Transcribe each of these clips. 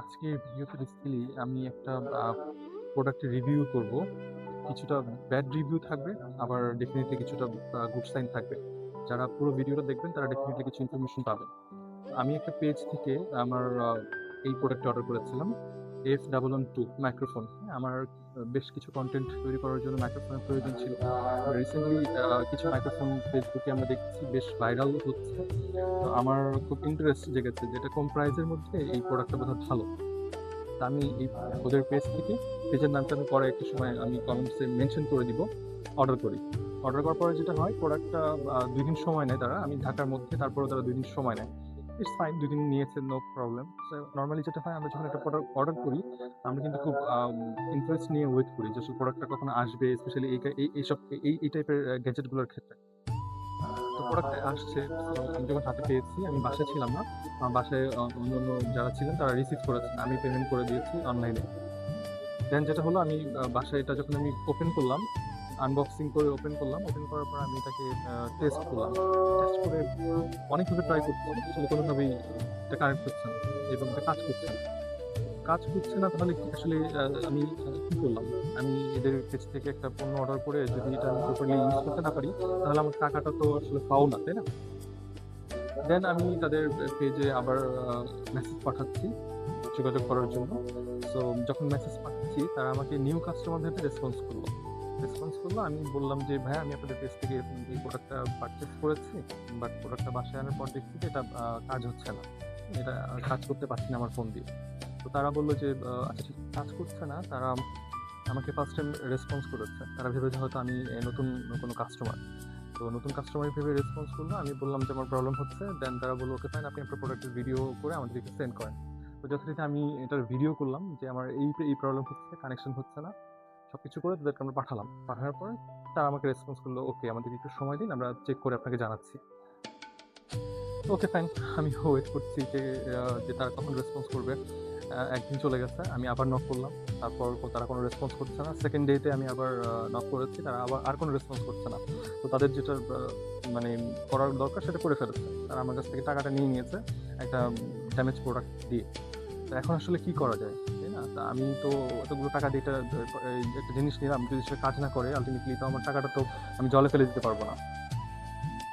আজকে ভিডিওতে বেসিক্যালি আমি একটা প্রোডাক্টের রিভিউ করব। কিছুটা ব্যাড রিভিউ থাকবে, আবার ডেফিনেটলি কিছুটা গুড সাইন থাকবে। যারা পুরো ভিডিওটা দেখবেন, তারা ডেফিনেটলি কিছু ইনফরমেশন পাবেন। আমি একটা পেজ থেকে আমার এই প্রোডাক্টটা অর্ডার করেছিলাম। F double one two microphone আমার বেশ কিছু কন্টেন্ট তৈরি করার জন্য মাইক্রোফোনের প্রয়োজন ছিল। রিসেন্টলি কিছু মাইক্রোফোন ফেসবুকে আমরা দেখছি, বেশ ভাইরাল হচ্ছে। তো আমার খুব ইন্টারেস্ট জেগেছে, যেটা কম প্রাইসের মধ্যে এই প্রোডাক্টটা বোধহয় ভালো। তা আমি এই ওদের পেজ থেকে পেজের নামটা আমি পরে একটা সময় আমি কমেন্টসে মেনশন করে দিব অর্ডার করি। অর্ডার করার পরে যেটা হয় প্রোডাক্টটা দুই দিন সময় নেয় তারা। আমি ঢাকার মধ্যে তারপরে তারা দুই দিন সময় নেয়। ইটস ফাইন দুই দিন নিয়েছে নো প্রবলেম নর্মালি যেটা হয়, আমরা যখন একটা প্রোডাক্ট অর্ডার করি, আমরা কিন্তু খুব ইন্টারেস্ট নিয়ে ওয়েট করি যে প্রোডাক্টটা কখন আসবে স্পেশালি এই এই এইসব এই এই টাইপের গ্যাজেটগুলোর ক্ষেত্রে। তো প্রোডাক্ট আসছে আমি যখন হাতে পেয়েছি, আমি বাসায় ছিলাম না। আমার বাসায় অন্য অন্য যারা ছিলেন, তারা রিসিভ করেছেন আমি পেমেন্ট করে দিয়েছি অনলাইনে দেন যেটা হলো, আমি বাসায় এটা যখন আমি ওপেন করলাম আনবক্সিং করে ওপেন করলাম। ওপেন করার পর আমি এটাকে টেস্ট করলাম। টেস্ট করে অনেকভাবে ট্রাই করছি, আসলে কোনোভাবেই এটা কানেক্ট হচ্ছে না এবং এটা কাজ করছে না। কাজ করছে না তাহলে আসলে আমি কী করলাম? আমি এদের কাছ থেকে একটা পণ্য অর্ডার করে যদি এটা আমি প্রপারলি ইউজ করতে না পারি, তাহলে আমার টাকাটা তো আসলে পাও না, তাই না? দেন আমি তাদের পেজে আবার মেসেজ পাঠাচ্ছি যোগাযোগ করার জন্য। সো যখন মেসেজ পাঠাচ্ছি, তারা আমাকে নিউ কাস্টমার ভেবে রেসপন্স করল। রেসপন্স করল, আমি বললাম যে, ভাই, আমি আপনাদের পেজ থেকে এই প্রোডাক্টটা পারচেস করেছি বাট প্রোডাক্টটা বাসায় আনার পর দেখছি যে এটা কাজ হচ্ছে না। এটা কাজ করতে পারছি না আমার ফোন দিয়ে। তো তারা বলল যে আচ্ছা ঠিক, কাজ করছে না, তারা আমাকে ফার্স্ট টাইম রেসপন্স করেছে। তারা ভেবেছে হয়তো আমি নতুন, কোনো কাস্টমার তো নতুন কাস্টমার ভেবে রেসপন্স করল, আমি বললাম যে, আমার প্রবলেম হচ্ছে। দেন তারা বলল ওকে ফাইন আপনি আপনার প্রোডাক্টের ভিডিও করে আমাদেরকে সেন্ড করেন। তো যথারীতি আমি এটার ভিডিও করলাম যে, আমার এই এই প্রবলেম হচ্ছে কানেকশন হচ্ছে না। সব কিছু করে তাদেরকে আমরা পাঠালাম। পাঠানোর পর তারা আমাকে রেসপন্স করল ওকে আমাদের একটু সময় দিন, আমরা চেক করে আপনাকে জানাচ্ছি। ওকে ফাইন আমি ওয়েট করছি যে যে তারা কখন রেসপন্স করবে। একদিন চলে গেছে, আমি আবার নক করলাম। তারপর তারা কোনো রেসপন্স করছে না। সেকেন্ড ডেতে আমি আবার নক করেছি, তারা আবার আর কোনো রেসপন্স করছে না। তো তাদের যেটা মানে করার দরকার সেটা করে ফেলেছে। তারা আমার কাছ থেকে টাকাটা নিয়ে নিয়েছে, একটা ড্যামেজ প্রোডাক্ট দিয়ে। তো এখন আসলে কি করা যায়? না, তা আমি তো এতগুলো টাকা দিয়ে একটা জিনিস নিলাম, যদি সেটা কাজ না করে আলটিমেটলি তো আমার টাকাটা তো আমি জলে ফেলে দিতে পারব না।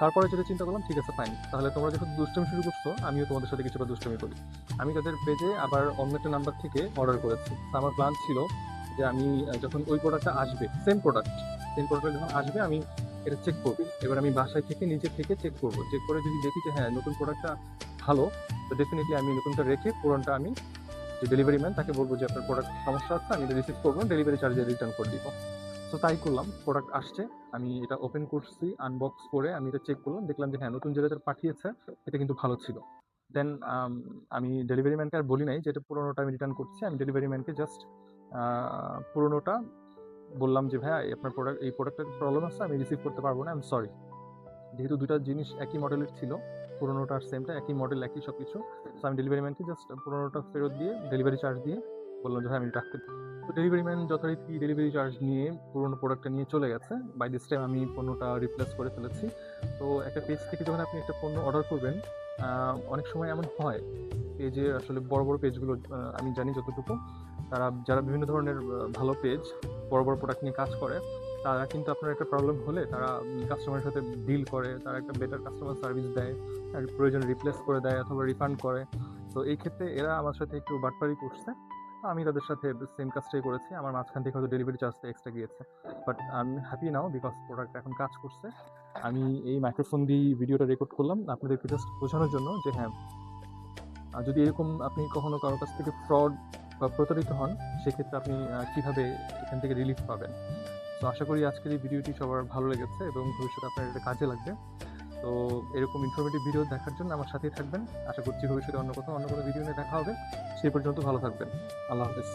তারপরে যেটা চিন্তা করলাম, ঠিক আছে ফাইন তাহলে তোমরা যখন দুষ্টমি শুরু করছ, আমিও তোমাদের সাথে কিছুটা দুষ্টমি করি। আমি তাদের পেজে আবার অন্য একটা নাম্বার থেকে অর্ডার করেছি। আমার প্ল্যান ছিল যে আমি যখন ওই প্রোডাক্টটা আসবে সেম প্রোডাক্ট সেম প্রোডাক্ট যখন আসবে, আমি এটা চেক করব। এবার আমি বাসায় থেকে, নিজে থেকে চেক করব। চেক করে যদি দেখি যে হ্যাঁ নতুন প্রোডাক্টটা ভালো, তো ডেফিনেটলি আমি নতুনটা রেখে পুরোনটা আমি যে ডেলিভারি ম্যান তাকে বলব যে আপনার প্রোডাক্ট সমস্যা আছে আমি এটা রিসিভ করব ডেলিভারি চার্জে রিটার্ন করে দিব। তো তাই করলাম প্রোডাক্ট আসছে, আমি এটা ওপেন করছি আনবক্স করে আমি এটা চেক করলাম, দেখলাম যে হ্যাঁ নতুন যেটা পাঠিয়েছে, এটা কিন্তু ভালো ছিল। দেন আমি ডেলিভারি ম্যানকে আর বলি নাই যে এটা পুরোনোটা আমি রিটার্ন করছি, আমি ডেলিভারি ম্যানকে জাস্ট পুরোনোটা বললাম যে, ভাই, আপনার প্রোডাক্ট এই প্রোডাক্টের প্রবলেম আছে, আমি রিসিভ করতে পারব না আমি সরি যেহেতু দুটা জিনিস একই মডেলের ছিল, পুরোনোটা আর সেমটা একই মডেল একই সব কিছু তো আমি ডেলিভারি ম্যানকে জাস্ট পুরোনোটা ফেরত দিয়ে ডেলিভারি চার্জ দিয়ে বললাম যে হ্যাঁ আমি রাখতে তো ডেলিভারি ম্যান যথারীতি ডেলিভারি চার্জ নিয়ে পুরোনো প্রোডাক্টটা নিয়ে চলে গেছে। বাই দিস টাইম আমি পণ্যটা রিপ্লেস করে ফেলেছি। তো একটা পেজ থেকে যখন আপনি একটা পণ্য অর্ডার করবেন অনেক সময় এমন হয় পেজে আসলে বড় বড় পেজগুলো আমি জানি যতটুকু, তারা, যারা বিভিন্ন ধরনের ভালো পেজ বড় বড় প্রোডাক্ট নিয়ে কাজ করে তারা কিন্তু আপনার একটা প্রবলেম হলে তারা কাস্টমারের সাথে ডিল করে, তারা একটা বেটার কাস্টমার সার্ভিস দেয় আর প্রয়োজন রিপ্লেস করে দেয় অথবা রিফান্ড করে। তো এই ক্ষেত্রে এরা আমার সাথে একটু বাটপারি করছে। আমি তাদের সাথে সেম কাজটাই করেছি। আমার মাঝখান থেকে হয়তো ডেলিভারি চার্জটা এক্সট্রা গিয়েছে। বাট আমি হ্যাপি নাও বিকজ প্রোডাক্ট এখন কাজ করছে। আমি এই মাইক্রোফোন দিয়ে ভিডিওটা রেকর্ড করলাম আপনাদেরকে জাস্ট বোঝানোর জন্য যে হ্যাঁ যদি এরকম আপনি কখনো কারোর কাছ থেকে ফ্রড বা প্রতারিত হন, সেক্ষেত্রে আপনি কীভাবে এখান থেকে রিলিফ পাবেন? তো আশা করি আজকের এই ভিডিওটি সবার ভালো লেগেছে এবং ভবিষ্যতে আপনার এটা কাজে লাগবে। তো এরকম ইনফরমেটিভ ভিডিও দেখার জন্য আমার সাথেই থাকবেন। আশা করছি ভবিষ্যতে অন্য কোথাও অন্য কোনো ভিডিও নিয়ে দেখা হবে। সেই পর্যন্ত ভালো থাকবেন। আল্লাহ হাফেজ।